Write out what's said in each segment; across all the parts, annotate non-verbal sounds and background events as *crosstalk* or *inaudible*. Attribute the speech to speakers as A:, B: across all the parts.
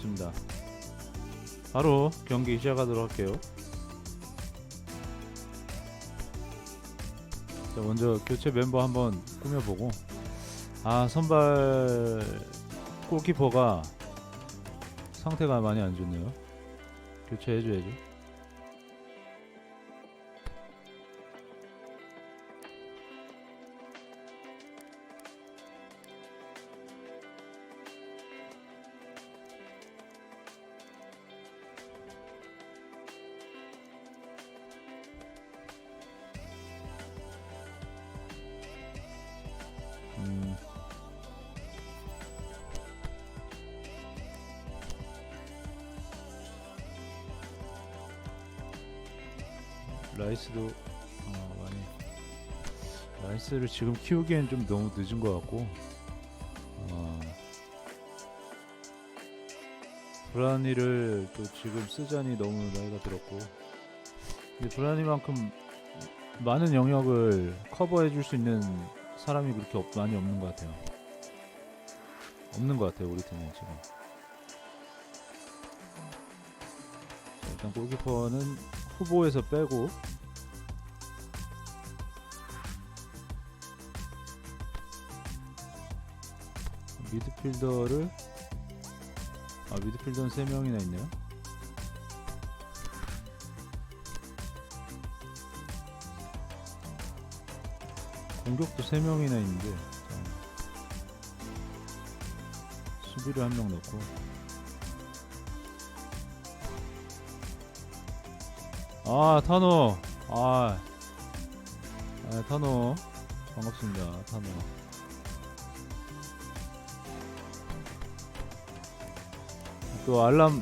A: 좋습니다. 바로 경기 시작하도록 할게요. 자, 먼저 교체 멤버 한번 꾸며보고 아 선발 골키퍼가 상태가 많이 안 좋네요. 교체해줘야죠. 라이스도 어, 많이 라이스를 지금 키우기엔 좀 너무 늦은 것 같고 어, 브라니를 또 지금 쓰자니 너무 나이가 들었고 브라니만큼 많은 영역을 커버해 줄 수 있는 사람이 그렇게 없- 많이 없는 것 같아요. 없는 것 같아요 우리 팀은 지금. 자, 일단 골키퍼는 후보에서 빼고 미드필더를 아 미드필더는 3명이나 있네요. 공격도 3명이나 있는데 자, 수비를 한 명 넣고. 아 타노. 아, 아 타노. 반갑습니다 타노 또 알람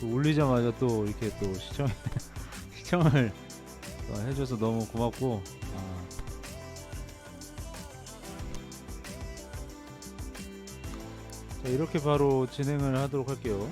A: 또 울리자마자 또 이렇게 또 시청 *laughs* 시청을 또 해줘서 너무 고맙고 아, 자, 이렇게 바로 진행을 하도록 할게요.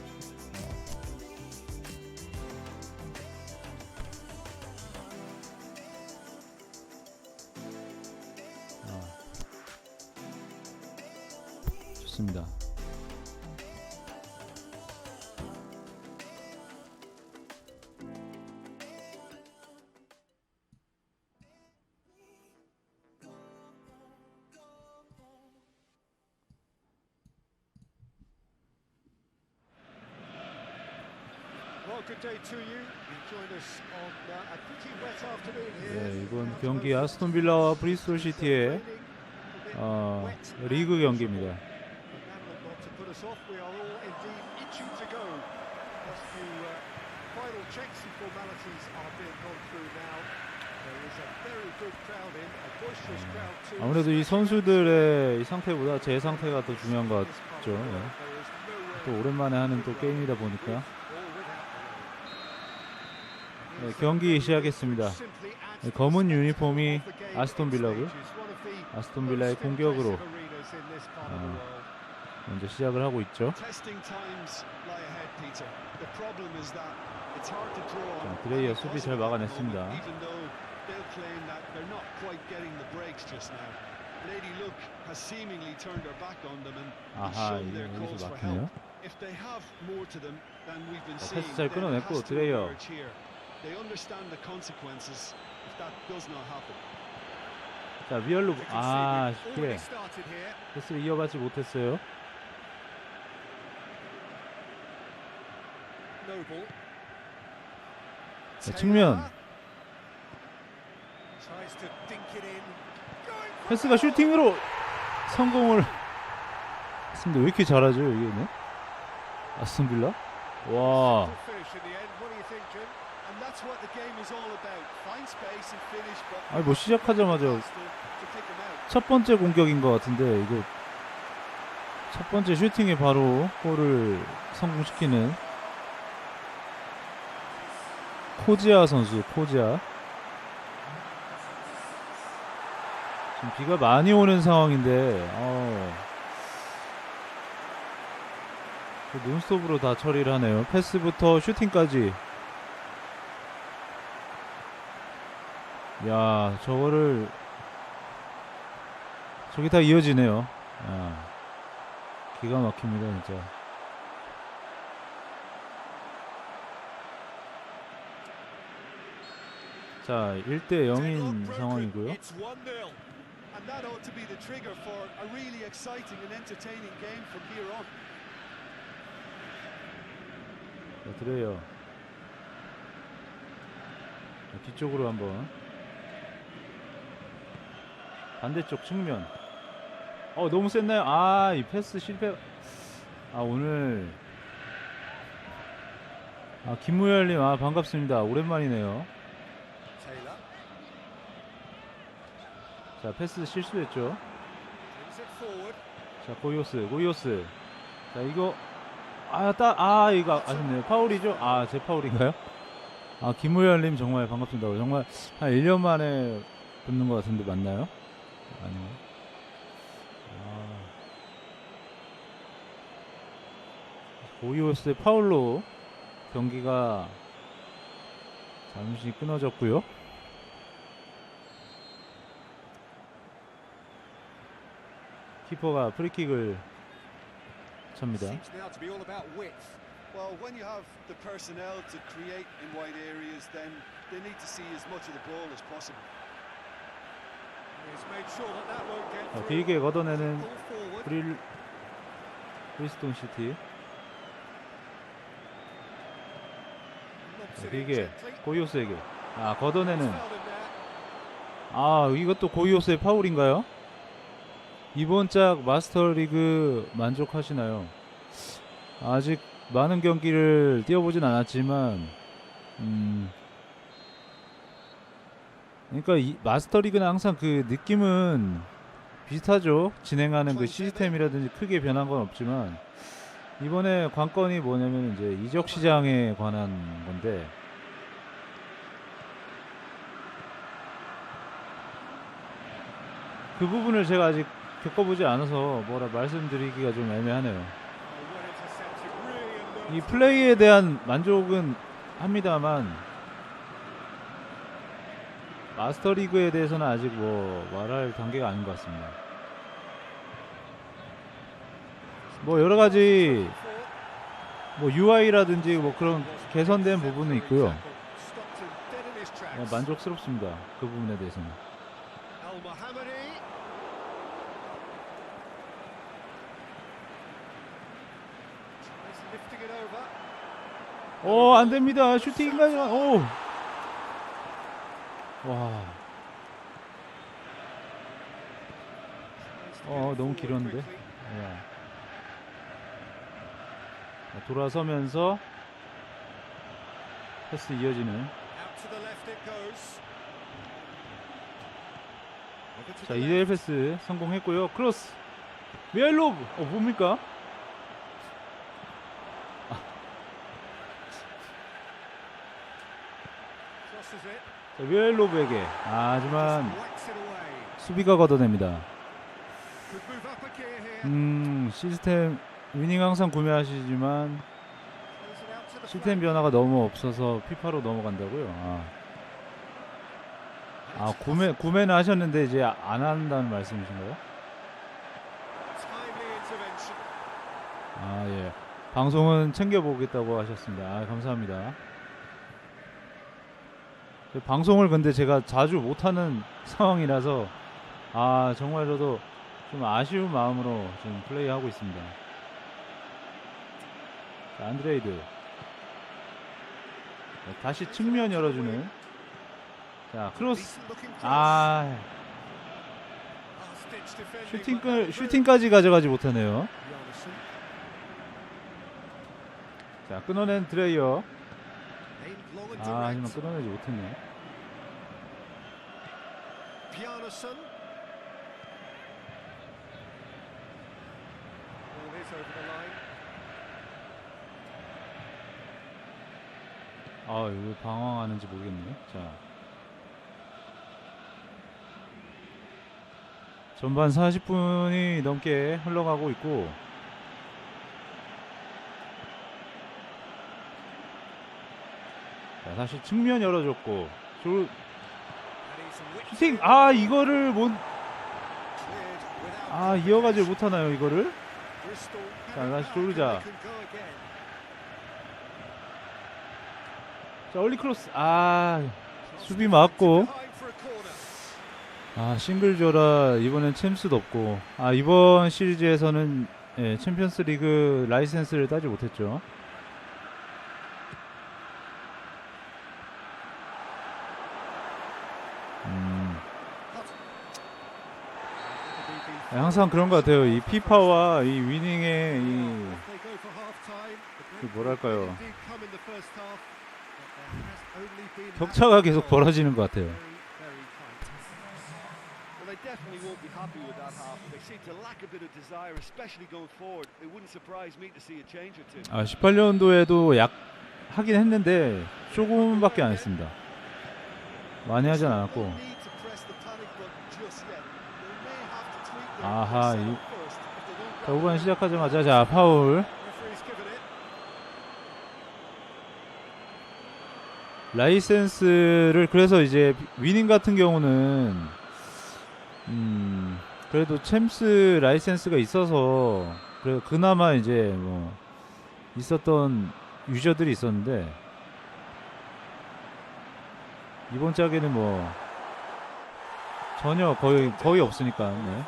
A: 네, 이번 경기 아스톤 빌라와 브리스톨 시티의 어, 리그 경기입니다.
B: Uh.
A: 아무래도 이 선수들의 이 상태보다 제 상태가 더 중요한 것 같죠. 네. 또 오랜만에 하는 또 게임이다 보니까 네, 경기 시작했습니다. 네, 검은 유니폼이 아스톤 빌라고요. 아스톤 빌라의 공격으로 어, 먼저 시작을 하고 있죠. 자, 드레이어 수비 잘 막아냈습니다. 아하, 여기서 막히네요. 패스 잘 끊어냈고, 드레이어.
C: They understand the consequences if that does not happen.
A: 자, 위얼로 아, 쉽게. 패스를 이어가지 못했어요. 자, 측면 패스가 슈팅으로 성공을 했습니다. 왜 이렇게 잘하죠, 여기는? 아스톤 빌라? 와. 아니 뭐 시작하자마자. 첫 번째 공격인 것 같은데 이거 첫 번째 슈팅에 바로 골을 성공시키는 코지아 선수 코지아 지금 비가 많이 오는 상황인데 어, 그 논스톱으로 다 처리를 하네요 패스부터 슈팅까지 야 저거를 저기 다 이어지네요. 아, 기가 막힙니다 진짜. 자 1대 0인 상황이고요.
C: And that ought to be the trigger for a really exciting and entertaining game from here on.
A: 자, 드레요. 뒤쪽으로 한번 반대쪽 측면. 어, 너무 셌나요? 아, 이 패스 실패. 아, 오늘. 아, 김무열님, 아, 반갑습니다. 오랜만이네요. 자, 패스 실수했죠. 자, 고이오스, 고이오스. 자, 이거. 아, 따, 아, 이거 아쉽네요. 파울이죠? 아, 제 파울인가요? 아, 김우열님 정말 반갑습니다. 정말 한 1년 만에 뵙는 것 같은데 맞나요? 아니요. 아. 고이오스의 파울로 경기가 잠시 끊어졌고요. 키퍼가 프리킥을 찹니다. 자,
B: through.
A: 길게 걷어내는. 브릴 브리스톤 시티. 자, 길게. 고이오스에게. 아 걷어내는. 아 이것도 고이오스의 파울인가요? 이번 짝 마스터리그 만족하시나요? 아직 많은 경기를 뛰어보진 않았지만, 음, 그러니까 이 마스터리그는 항상 그 느낌은 비슷하죠. 진행하는 그 시스템이라든지 크게 변한 건 없지만 이번에 관건이 뭐냐면 이제 이적 시장에 관한 건데 그 부분을 제가 아직 겪어보지 않아서 뭐라 말씀드리기가 좀 애매하네요. 이 플레이에 대한 만족은 합니다만 마스터리그에 대해서는 아직 뭐 말할 단계가 아닌 것 같습니다. 뭐 여러 가지 뭐 UI라든지 뭐 그런 개선된 부분은 있고요. 어. 만족스럽습니다. 그 부분에 대해서는. 오, 안 됩니다. 슈팅까지. 오. 와. 어, 너무 길었는데. 예. 자, 돌아서면서 패스 이어지는. 자,
B: the
A: 2대1
B: left.
A: 패스 성공했고요. 크로스. 미하일로브. 어, 뭡니까? 미하일로브에게. 아, 하지만. 수비가 걷어냅니다. 음, 시스템 위닝 항상 구매하시지만 시스템. 변화가 너무 없어서 피파로 넘어간다고요. 아. 아, 구매 구매는 하셨는데 이제 안 한다는 말씀이신가요? 아, 예. 방송은 챙겨보겠다고 하셨습니다. 아, 감사합니다. 저 방송을 근데 제가 자주 못하는 *laughs* 상황이라서 아, 정말 저도 좀 아쉬운 마음으로 지금 플레이하고 있습니다. 자, 안드레이드. 네, 다시 측면 열어주는. 자, 크로스. 아, 슈팅 슈팅까지 가져가지 못하네요. 자, 끊어낸 드레이어. 아, 하지만. 끊어내지 못했네.
B: Bjarnason. Ball is over the line.
A: 아, 이거 방황하는지 모르겠네. 자. 전반 40분이 넘게 흘러가고 있고 자, 다시 측면 열어줬고 조, 슈팅 아 이거를 못, 아 이어가지 못하나요 이거를 자, 다시 조르자. 자 얼리 크로스 아 수비 맞고. 아 싱글조라 이번엔 챔스도 없고 아 이번 시리즈에서는 예, 챔피언스 리그 라이센스를 따지 못했죠. 음, 예, 항상 그런 것 같아요. 이 피파와 이 위닝의 이
B: They go for half-time. The
A: 그 뭐랄까요. 격차가 계속 벌어지는 것 같아요. 아 18년도에도 약 하긴 했는데 조금밖에 안 했습니다. 많이 하진 않았고
B: No need to press the panic button just yet. They may have to tweak their
A: 아하, 이- 자,
B: get
A: 후반 시작하자마자 자 파울. 라이센스를 그래서 이제 위닝 같은 경우는 음 그래도 챔스 라이센스가 있어서 그래 그나마 이제 뭐 있었던 유저들이 있었는데 이번 짝에는 뭐 전혀 거의 거의 없으니까 네.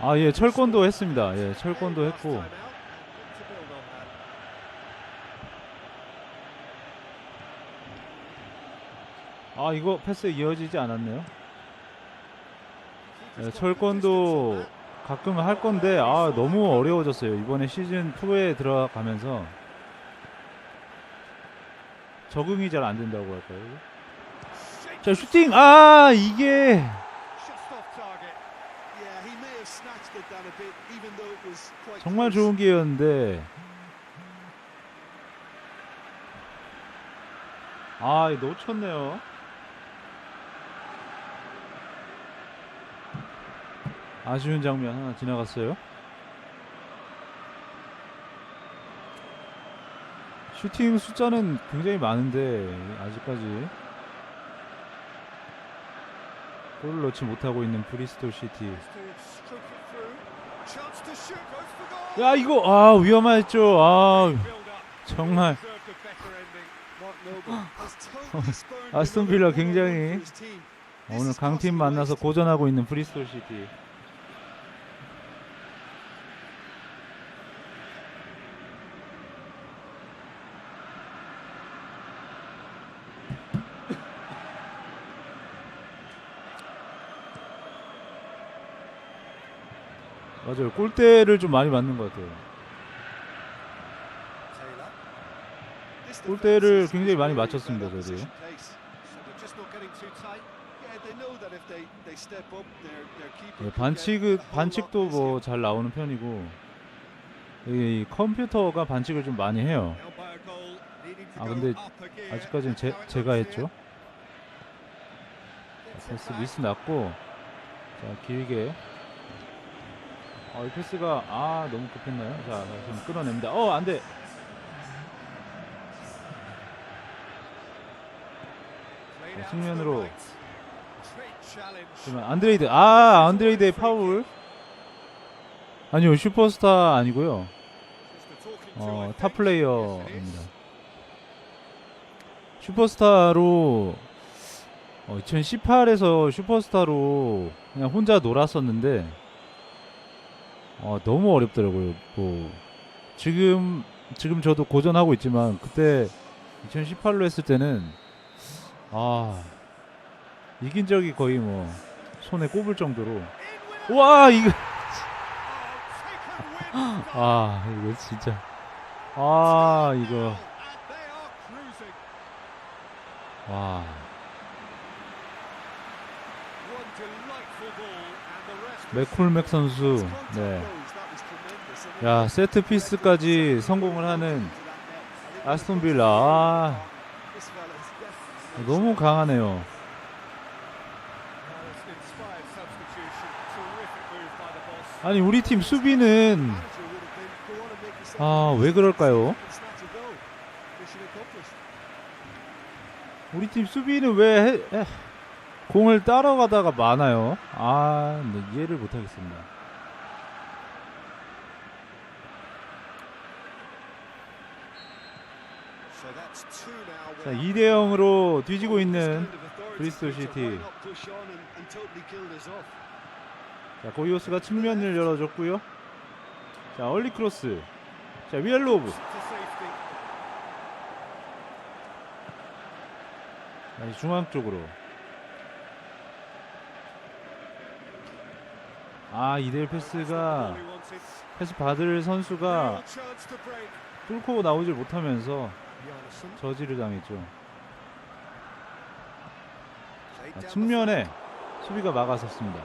A: 아 예 철권도 했습니다 예 철권도 했고. 아 이거 패스 이어지지 않았네요 예, 철권도 가끔 할 건데 아 너무 어려워졌어요 이번에 시즌 2에 들어가면서 적응이 잘 안 된다고 할까요? 자 슈팅 아 이게 정말. 좋은 기회였는데 아 놓쳤네요 아쉬운 장면 하나 지나갔어요 슈팅 숫자는 굉장히 많은데 아직까지 골을 넣지 못하고 있는 브리스톨 시티. 야 이거 아 위험했죠 아. 정말 아스톤 빌라 굉장히 오늘 강팀 만나서. 고전하고 있는 브리스톨 시티. 맞아요. 골대를 좀 많이 맞는 것 같아요. 골대를 굉장히 많이 맞췄습니다, 예,
C: could get
A: 반칙 반칙도. 뭐 잘 나오는 편이고 이 컴퓨터가 반칙을 좀 많이 해요. 아 근데. 아직까지는 제, 제가 했죠. 패스. 미스 났고 자 길게 어, 이 패스가 아 너무 급했나요? 자 지금 끊어냅니다. 어
B: out to the
A: 측면으로. 그러면 안드레이드 아 안드레이드의 파울 아니요 슈퍼스타 아니고요. 어. 탑 플레이어입니다. 슈퍼스타로 어, 2018에서 슈퍼스타로 그냥 혼자 놀았었는데 어, 너무 어렵더라고요. 뭐 지금 지금 저도 고전하고 있지만 그때 2018로 했을 때는 아 이긴 적이 거의 뭐 손에 꼽을 정도로 와 이거 *laughs* 아 이거 진짜 아 이거. 와
B: One delightful ball, and the rest was
A: 맥콜맥 선수 네. 야 세트 피스까지 성공을 하는 아스톤 빌라 아, 너무 강하네요.
B: Uh.
A: 아니 우리 팀 수비는 아 왜 그럴까요? 우리 팀 수비는 왜 해, 에, 공을 따라가다가 많아요. 아, 네, 이해를 못하겠습니다. 자, 2대 0으로 뒤지고 있는 브리스토 시티. 자, 고이오스가 측면을 열어줬고요. 자, 얼리 크로스. 자, 위엘로브. 중앙 쪽으로. 아, 이대일 패스가. 패스 받을 선수가. 뚫고 나오질 못하면서. 저지를 당했죠.
B: Down
A: 측면에 수비가 막아섰습니다.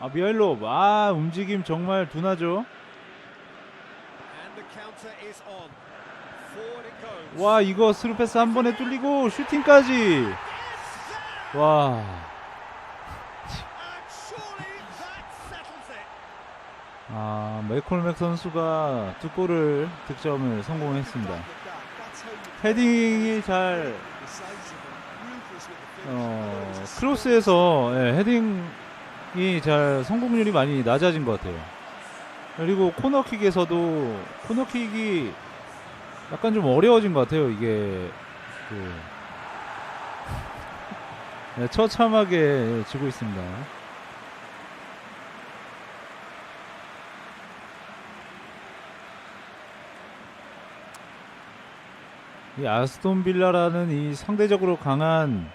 A: 아, 미엘로, 아, 움직임 정말 둔하죠. 와, 이거 스루 패스 한 번에 뚫리고 슈팅까지. 와,
B: And surely that settles it.
A: 아, 맥콜맥 선수가 두 골을 득점을 성공했습니다. 헤딩이 잘 어, 크로스에서 예, 헤딩이 잘 성공률이 많이 낮아진 것 같아요. 그리고 코너킥에서도 코너킥이 약간 좀 어려워진 것 같아요. 이게 그 *laughs* 네, 처참하게 지고 있습니다. 이 아스톤 빌라라는 이 상대적으로 강한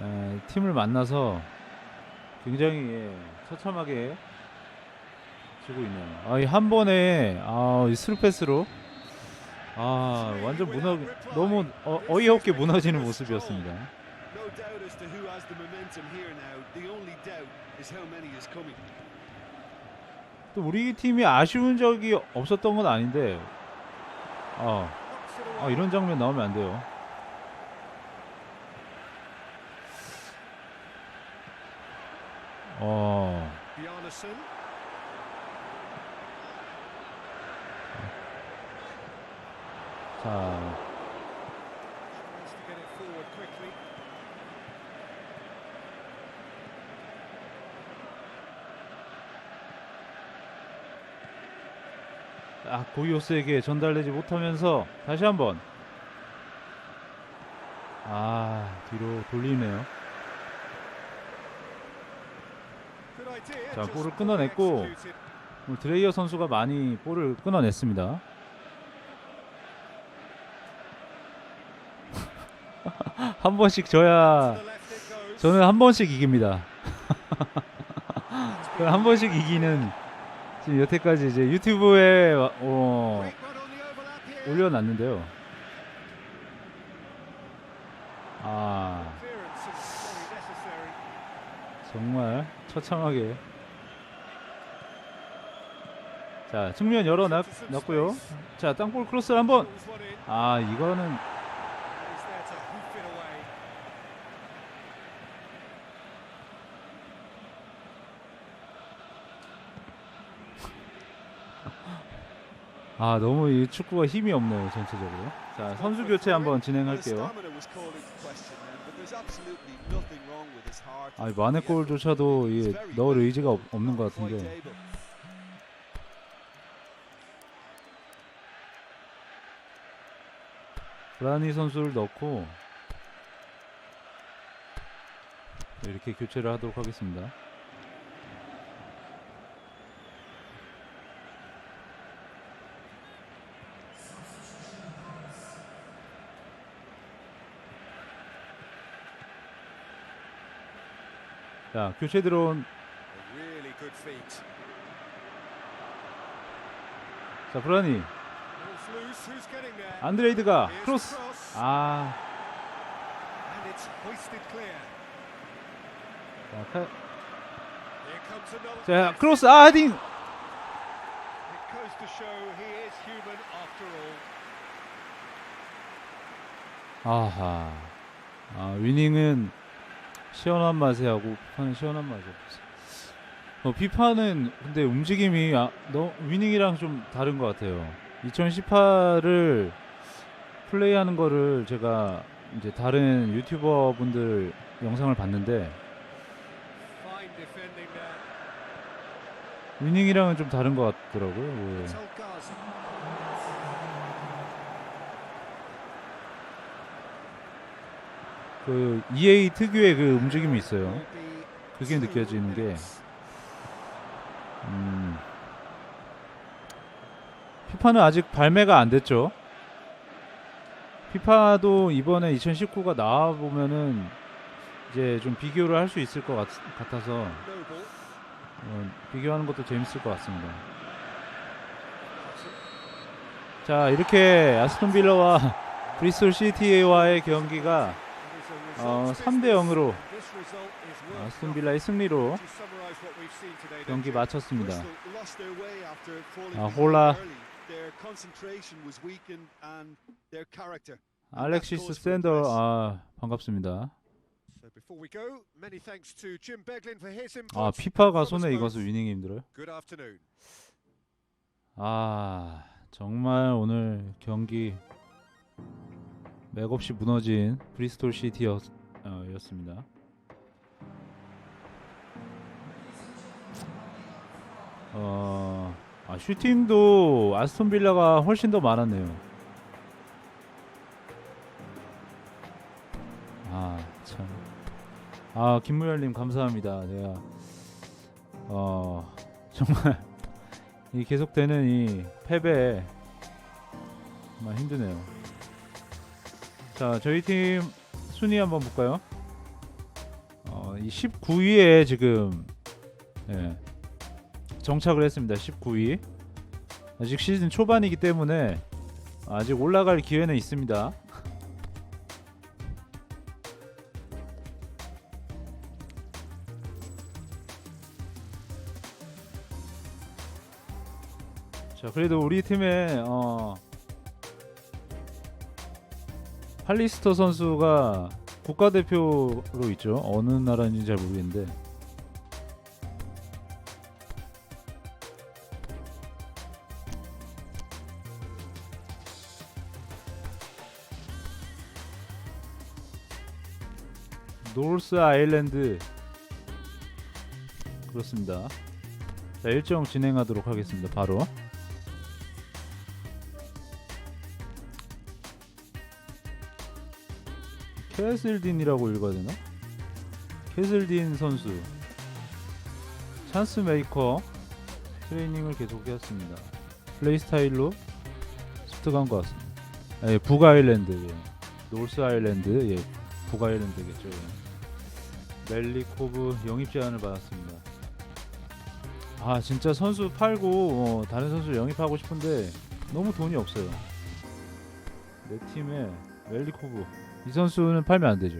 A: 에, 팀을 만나서 굉장히 예, 처참하게 지고 있네요. 아, 이 한 번에 아, 이 스루패스로 아, 완전 무너 너무 어, 어이없게 무너지는 모습이었습니다. 또 우리 팀이 아쉬운 적이 없었던 건 아닌데
B: it
A: 아. 이런 장면 나오면 안 돼요. 어. 자, 아, 고이오스에게 전달되지 못하면서 다시 한번 아 뒤로 돌리네요. 자, 볼을 끊어냈고. 드레이어 선수가 많이 볼을 끊어냈습니다. *laughs* 한 번씩 져야. 저는 한 번씩 이깁니다. *laughs* 한 번씩 이기는 지금 여태까지 이제 유튜브에 어. 올려놨는데요. 아. 정말 처참하게 자 측면 열어놨고요. 자 땅볼 크로스를 한번. 아 이거는 아 너무 이 축구가 힘이 없네요 전체적으로. 자 선수 교체 한번 진행할게요. 아 만회 골조차도 이 넣을 의지가 없, 없는 것 같은데. 브라니 선수를 넣고 네, 이렇게 교체를 하도록 하겠습니다. 자 교체 들어온. 자 브라니? 안드레이드가 크로스. 아. 자,
B: another.
A: 자 크로스 아 헤딩. 아하 아 위닝은 시원한 맛에 하고 비판은 시원한 맛이 없어. 어, 비판은 근데 움직임이 아, 너 위닝이랑 좀 다른 것 같아요. 2018을 플레이하는 거를 제가 이제 다른 유튜버 분들 영상을 봤는데. 위닝이랑은 좀 다른 것 같더라고요. 뭐. 그 EA 특유의 그 움직임이 있어요. 그게 느껴지는 게. 음, 피파는 아직 발매가 안 됐죠. 피파도 이번에 2019가 나와 보면은 이제 좀 비교를 할 수 있을 것 같,
B: Noble.
A: 어, 비교하는 것도 재밌을 것 같습니다. 자 이렇게 아스톤 빌라와 브리스톨 시티와의 경기가 어,
B: results
A: 3대
B: business.
A: 0으로
B: This result is worth
A: 아스톤. 빌라의 승리로 경기? 마쳤습니다. 아, 홀라. 알렉시스 샌더 아 반갑습니다. 아 피파가 손에 익어서 위닝이 힘들어요. 아 정말 오늘 경기 맥없이 무너진 브리스톨 시티였습니다. 어, 아, 슈팅도 아스톤 빌라가 훨씬 더 많았네요. 아 참. 아 김무열님 감사합니다. 내가 어 정말 *laughs* 이 계속되는 이 패배 정말 힘드네요. 자, 저희 팀 순위 한번 볼까요? 어, 이 19위에 지금 예, 정착을 했습니다. 19위. 아직 시즌 초반이기 때문에 아직 올라갈 기회는 있습니다. 자, 그래도 우리 팀에 어 할리스터 선수가 국가대표로 있죠. 어느 나라인지 잘 모르겠는데. 노스 아일랜드 그렇습니다. 자, 일정 진행하도록 하겠습니다. 바로. 캐슬딘이라고 읽어야 되나? 캐슬딘 선수 찬스 메이커 트레이닝을 계속했습니다. 플레이 스타일로 습득한 것 같습니다. 예, 북아일랜드, 예. 노스 아일랜드, 예, 북아일랜드겠죠. 예. 멜리코브 영입 제안을 받았습니다. 아 진짜 선수 팔고 어, 다른 선수 영입하고 싶은데 너무 돈이 없어요. 내 팀에 멜리코브 이 선수는 팔면 안 되죠.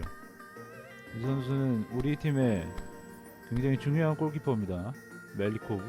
A: 이 선수는 우리 팀의 굉장히 중요한 골키퍼입니다. 멜리코브.